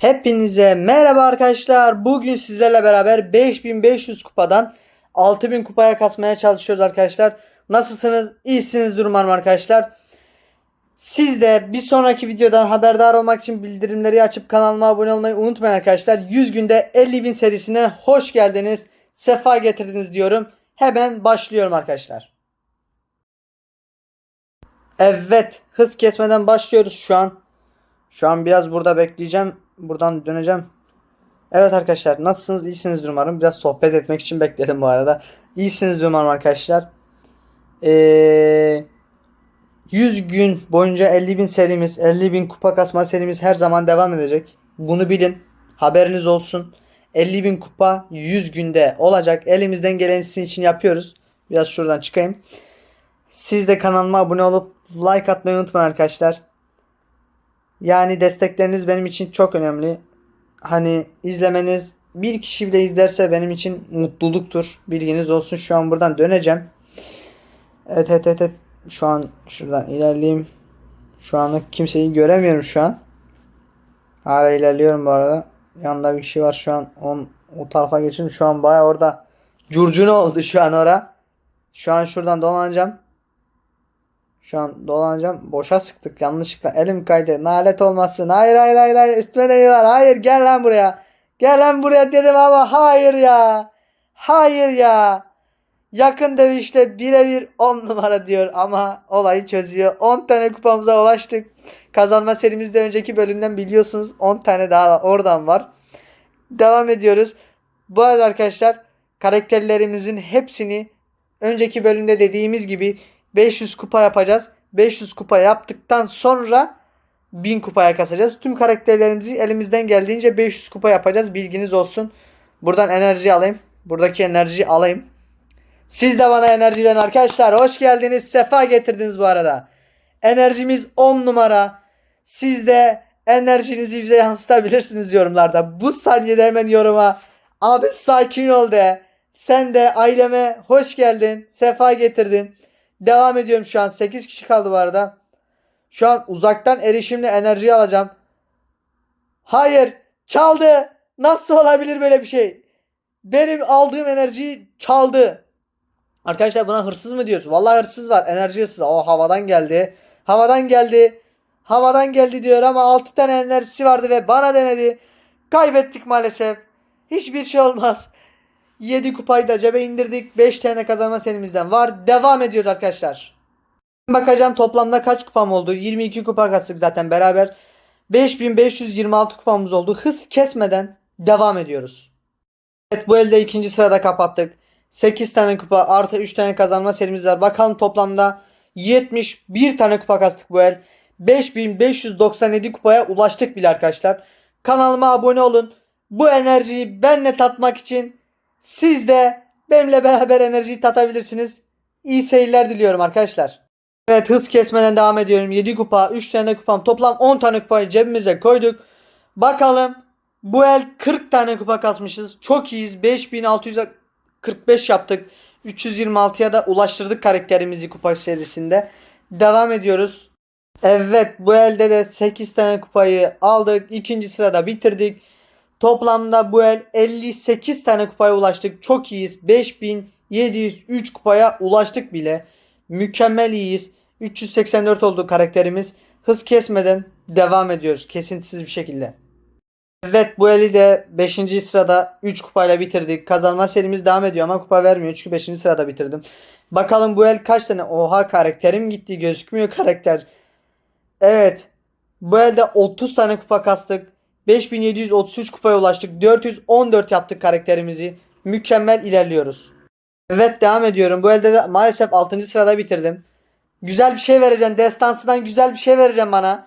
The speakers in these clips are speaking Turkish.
Hepinize merhaba arkadaşlar. Bugün sizlerle beraber 5500 kupadan 6000 kupaya kasmaya çalışıyoruz arkadaşlar. Nasılsınız? İyisinizdir umarım arkadaşlar. Siz de bir sonraki videodan haberdar olmak için bildirimleri açıp kanalıma abone olmayı unutmayın arkadaşlar. 100 günde 50.000 serisine hoş geldiniz. Sefa getirdiniz diyorum. Hemen başlıyorum arkadaşlar. Evet, hız kesmeden başlıyoruz şu an. Şu an biraz burada bekleyeceğim. Buradan döneceğim. Evet arkadaşlar nasılsınız? İyisinizdir umarım. Biraz sohbet etmek için bekledim bu arada. İyisinizdir umarım arkadaşlar. Ee, 100 gün boyunca 50 bin serimiz, 50 bin kupa kasma serimiz her zaman devam edecek. Bunu bilin. Haberiniz olsun. 50 bin kupa 100 günde olacak. Elimizden geleni sizin için yapıyoruz. Biraz şuradan çıkayım. Siz de kanalıma abone olup like atmayı unutmayın arkadaşlar. Yani destekleriniz benim için çok önemli. Hani izlemeniz bir kişi bile izlerse benim için mutluluktur. Bilginiz olsun. Şu an buradan döneceğim. Evet evet evet. Şu an şuradan ilerleyeyim. Şu anlık kimseyi göremiyorum şu an. Hala ilerliyorum bu arada. Yanında bir kişi var şu an. On, o tarafa geçin. Şu an baya orada curcuna oldu şu an ora. Şu an şuradan dolanacağım. Şu an dolanacağım. Boşa sıktık yanlışlıkla. Elim kaydı. Nalet olmasın. Hayır hayır hayır hayır. Üstüme değiyorlar. Hayır gel lan buraya. Gel lan buraya dedim ama hayır ya. Hayır ya. Yakın dövüşte birebir 10 numara diyor ama olayı çözüyor. 10 tane kupamıza ulaştık. Kazanma serimizde önceki bölümden biliyorsunuz 10 tane daha oradan var. Devam ediyoruz. Bu arada arkadaşlar karakterlerimizin hepsini önceki bölümde dediğimiz gibi 500 kupa yapacağız. 500 kupa yaptıktan sonra 1000 kupaya kasacağız. Tüm karakterlerimizi elimizden geldiğince 500 kupa yapacağız. Bilginiz olsun. Buradan enerji alayım. Buradaki enerjiyi alayım. Siz de bana enerji verin arkadaşlar. Hoş geldiniz. Sefa getirdiniz bu arada. Enerjimiz 10 numara. Siz de enerjinizi bize yansıtabilirsiniz yorumlarda. Bu saniyede hemen yoruma abi sakin ol de. Sen de aileme hoş geldin. Sefa getirdin. Devam ediyorum şu an. 8 kişi kaldı bu arada. Şu an uzaktan erişimle enerjiyi alacağım. Hayır. Çaldı. Nasıl olabilir böyle bir şey? Benim aldığım enerjiyi çaldı. Arkadaşlar buna hırsız mı diyoruz? Vallahi hırsız var. Enerji hırsız. O havadan geldi. Havadan geldi. Havadan geldi diyor ama 6 tane enerjisi vardı ve bana denedi. Kaybettik maalesef. Hiçbir şey olmaz. 7 kupayı da cebe indirdik. 5 tane kazanma serimizden var. Devam ediyoruz arkadaşlar. Bakacağım toplamda kaç kupam oldu. 22 kupa kastık zaten beraber. 5526 kupamız oldu. Hız kesmeden devam ediyoruz. Evet bu elde ikinci sırada kapattık. 8 tane kupa artı 3 tane kazanma serimiz var. Bakalım toplamda 71 tane kupa kastık bu el. 5597 kupaya ulaştık bile arkadaşlar. Kanalıma abone olun. Bu enerjiyi benle tatmak için siz de benimle beraber enerjiyi tatabilirsiniz. İyi seyirler diliyorum arkadaşlar. Evet hız kesmeden devam ediyorum. 7 kupa, 3 tane kupam. Toplam 10 tane kupayı cebimize koyduk. Bakalım bu el 40 tane kupa kasmışız. Çok iyiyiz. 5645 yaptık. 326'ya da ulaştırdık karakterimizi kupa serisinde. Devam ediyoruz. Evet bu elde de 8 tane kupayı aldık. İkinci sırada bitirdik. Toplamda bu el 58 tane kupaya ulaştık. Çok iyiyiz. 5703 kupaya ulaştık bile. Mükemmel iyiyiz. 384 oldu karakterimiz. Hız kesmeden devam ediyoruz. Kesintisiz bir şekilde. Evet bu eli de 5. sırada 3 kupayla bitirdik. Kazanma serimiz devam ediyor ama kupa vermiyor. Çünkü 5. sırada bitirdim. Bakalım bu el kaç tane? Oha karakterim gitti. Gözükmüyor karakter. Evet. Bu elde 30 tane kupa kastık. 5733 kupaya ulaştık. 414 yaptık karakterimizi. Mükemmel ilerliyoruz. Evet devam ediyorum. Bu elde de maalesef 6. sırada bitirdim. Güzel bir şey vereceksin. Destansıdan güzel bir şey vereceğim bana.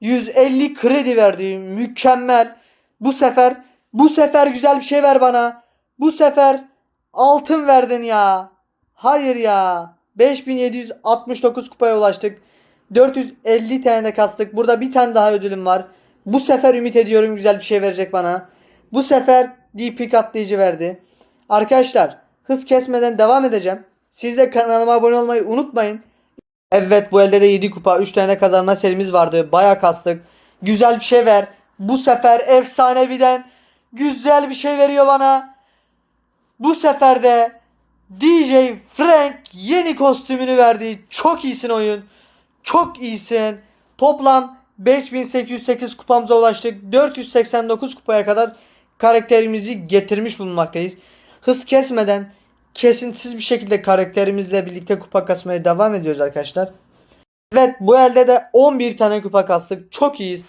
150 kredi verdi. Mükemmel. Bu sefer bu sefer güzel bir şey ver bana. Bu sefer altın verdin ya. Hayır ya. 5769 kupaya ulaştık. 450 tane kastık. Burada bir tane daha ödülüm var. Bu sefer ümit ediyorum güzel bir şey verecek bana. Bu sefer DP katlayıcı verdi. Arkadaşlar hız kesmeden devam edeceğim. Siz de kanalıma abone olmayı unutmayın. Evet bu elde de 7 kupa 3 tane kazanma serimiz vardı. Baya kastık. Güzel bir şey ver. bu sefer efsaneviden güzel bir şey veriyor bana. Bu sefer de DJ Frank yeni kostümünü verdi. Çok iyisin oyun. Çok iyisin. Toplam 5808 kupamıza ulaştık. 489 kupaya kadar karakterimizi getirmiş bulunmaktayız. Hız kesmeden kesintisiz bir şekilde karakterimizle birlikte kupa kasmaya devam ediyoruz arkadaşlar. Evet bu elde de 11 tane kupa kastık. Çok iyiyiz.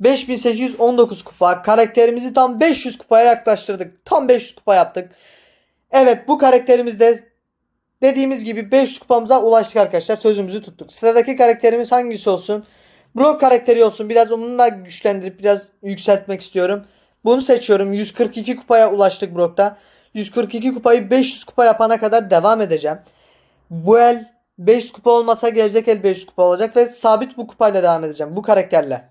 5819 kupa. Karakterimizi tam 500 kupaya yaklaştırdık. Tam 500 kupa yaptık. Evet bu karakterimizde dediğimiz gibi 500 kupamıza ulaştık arkadaşlar. Sözümüzü tuttuk. Sıradaki karakterimiz hangisi olsun? Brock karakteri olsun. Biraz onunla güçlendirip biraz yükseltmek istiyorum. Bunu seçiyorum. 142 kupaya ulaştık Brock'ta. 142 kupayı 500 kupa yapana kadar devam edeceğim. Bu el 500 kupa olmasa gelecek el 500 kupa olacak ve sabit bu kupayla devam edeceğim. Bu karakterle.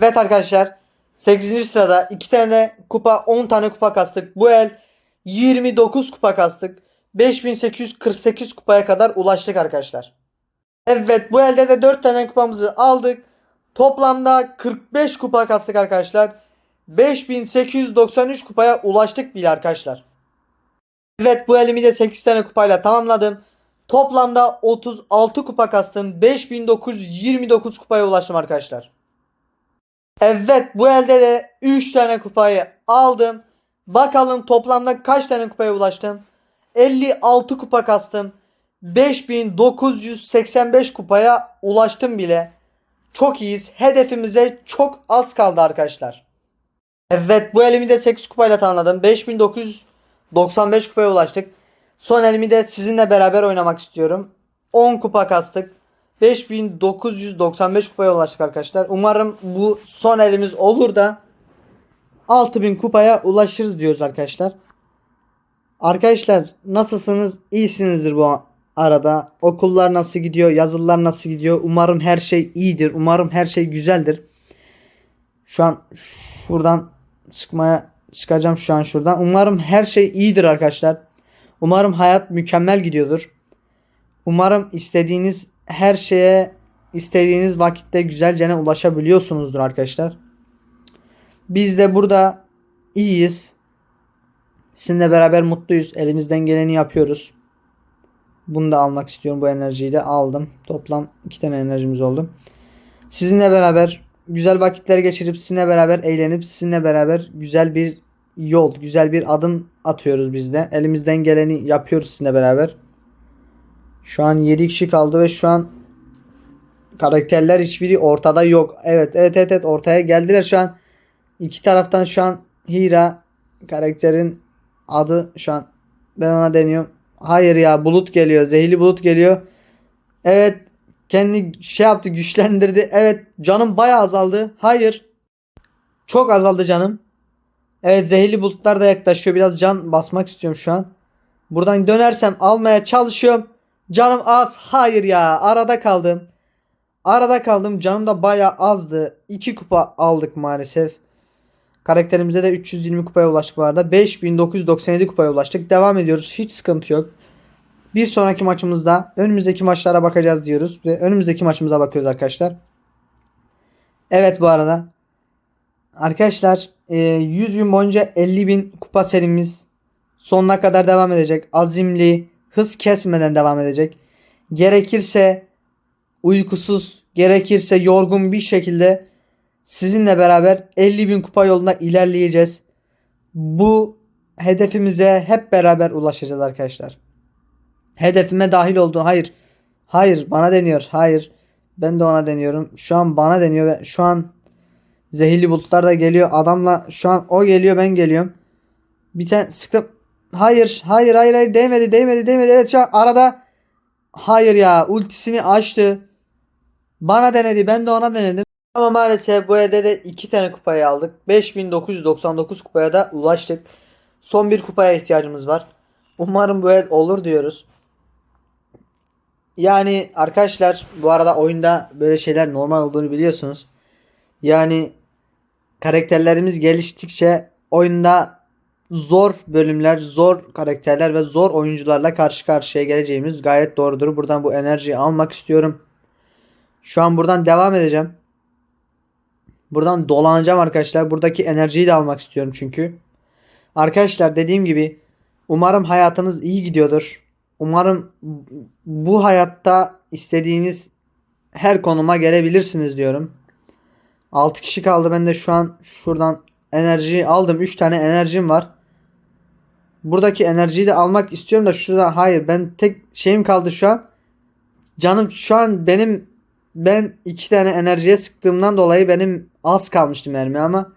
Evet arkadaşlar 8. sırada 2 tane kupa 10 tane kupa kastık. Bu el 29 kupa kastık. 5848 kupaya kadar ulaştık arkadaşlar. Evet bu elde de 4 tane kupamızı aldık. Toplamda 45 kupa kastık arkadaşlar. 5893 kupaya ulaştık bile arkadaşlar. Evet bu elimi de 8 tane kupayla tamamladım. Toplamda 36 kupa kastım. 5929 kupaya ulaştım arkadaşlar. Evet bu elde de 3 tane kupayı aldım. Bakalım toplamda kaç tane kupaya ulaştım. 56 kupa kastım. 5985 kupaya ulaştım bile. Çok iyiyiz. Hedefimize çok az kaldı arkadaşlar. Evet bu elimi de 8 kupayla tamamladım. 5995 kupaya ulaştık. Son elimi de sizinle beraber oynamak istiyorum. 10 kupa kastık. 5995 kupaya ulaştık arkadaşlar. Umarım bu son elimiz olur da 6000 kupaya ulaşırız diyoruz arkadaşlar. Arkadaşlar nasılsınız? İyisinizdir bu arada. Okullar nasıl gidiyor? Yazılılar nasıl gidiyor? Umarım her şey iyidir. Umarım her şey güzeldir. Şu an şuradan sıkmaya çıkacağım şu an şuradan. Umarım her şey iyidir arkadaşlar. Umarım hayat mükemmel gidiyordur. Umarım istediğiniz her şeye istediğiniz vakitte güzelce ulaşabiliyorsunuzdur arkadaşlar. Biz de burada iyiyiz. Sizinle beraber mutluyuz. Elimizden geleni yapıyoruz. Bunu da almak istiyorum. Bu enerjiyi de aldım. Toplam iki tane enerjimiz oldu. Sizinle beraber güzel vakitler geçirip sizinle beraber eğlenip sizinle beraber güzel bir yol, güzel bir adım atıyoruz biz de. Elimizden geleni yapıyoruz sizinle beraber. Şu an 7 kişi kaldı ve şu an karakterler hiçbiri ortada yok. Evet, evet, evet, evet ortaya geldiler şu an. İki taraftan şu an Hira karakterin adı şu an ben ona deniyorum. Hayır ya bulut geliyor. Zehirli bulut geliyor. Evet kendi şey yaptı güçlendirdi. Evet canım bayağı azaldı. Hayır. Çok azaldı canım. Evet zehirli bulutlar da yaklaşıyor. Biraz can basmak istiyorum şu an. Buradan dönersem almaya çalışıyorum. Canım az. Hayır ya arada kaldım. Arada kaldım. Canım da bayağı azdı. 2 kupa aldık maalesef. Karakterimize de 320 kupaya ulaştık bu arada. 5997 kupaya ulaştık. Devam ediyoruz. Hiç sıkıntı yok. Bir sonraki maçımızda önümüzdeki maçlara bakacağız diyoruz. Ve önümüzdeki maçımıza bakıyoruz arkadaşlar. Evet bu arada. Arkadaşlar 100 gün boyunca 50 bin kupa serimiz sonuna kadar devam edecek. Azimli, hız kesmeden devam edecek. Gerekirse uykusuz, gerekirse yorgun bir şekilde sizinle beraber 50 bin kupa yolunda ilerleyeceğiz. Bu hedefimize hep beraber ulaşacağız arkadaşlar. Hedefime dahil oldu. Hayır. Hayır bana deniyor. Hayır. Ben de ona deniyorum. Şu an bana deniyor ve şu an zehirli bulutlar da geliyor. Adamla şu an o geliyor ben geliyorum. Bir tane sıktım. Hayır. Hayır hayır hayır değmedi değmedi değmedi. Evet şu an arada hayır ya ultisini açtı. Bana denedi ben de ona denedim. Ama maalesef bu elde de 2 tane kupayı aldık. 5999 kupaya da ulaştık. Son bir kupaya ihtiyacımız var. Umarım bu el olur diyoruz. Yani arkadaşlar bu arada oyunda böyle şeyler normal olduğunu biliyorsunuz. Yani karakterlerimiz geliştikçe oyunda zor bölümler, zor karakterler ve zor oyuncularla karşı karşıya geleceğimiz gayet doğrudur. Buradan bu enerjiyi almak istiyorum. Şu an buradan devam edeceğim. Buradan dolanacağım arkadaşlar. Buradaki enerjiyi de almak istiyorum çünkü. Arkadaşlar dediğim gibi umarım hayatınız iyi gidiyordur. Umarım bu hayatta istediğiniz her konuma gelebilirsiniz diyorum. 6 kişi kaldı. Ben de şu an şuradan enerjiyi aldım. 3 tane enerjim var. Buradaki enerjiyi de almak istiyorum da şurada hayır ben tek şeyim kaldı şu an. Canım şu an benim ben iki tane enerjiye sıktığımdan dolayı benim az kalmıştı mermi ama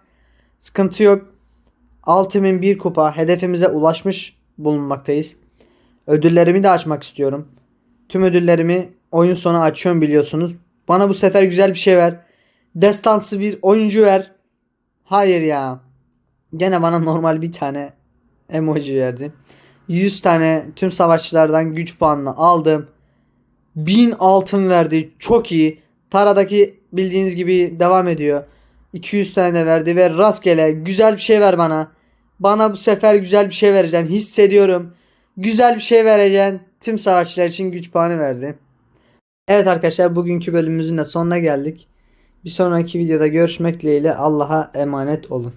sıkıntı yok. Ultimate bir kupa hedefimize ulaşmış bulunmaktayız. Ödüllerimi de açmak istiyorum. Tüm ödüllerimi oyun sonu açıyorum biliyorsunuz. Bana bu sefer güzel bir şey ver. Destansı bir oyuncu ver. Hayır ya. Gene bana normal bir tane emoji verdi. 100 tane tüm savaşçılardan güç puanını aldım. 1000 altın verdi. Çok iyi. Tara'daki bildiğiniz gibi devam ediyor. 200 tane verdi ve rastgele güzel bir şey ver bana. Bana bu sefer güzel bir şey vereceksin. Hissediyorum. Güzel bir şey vereceksin. Tüm savaşçılar için güç puanı verdi. Evet arkadaşlar bugünkü bölümümüzün de sonuna geldik. Bir sonraki videoda görüşmek dileğiyle Allah'a emanet olun.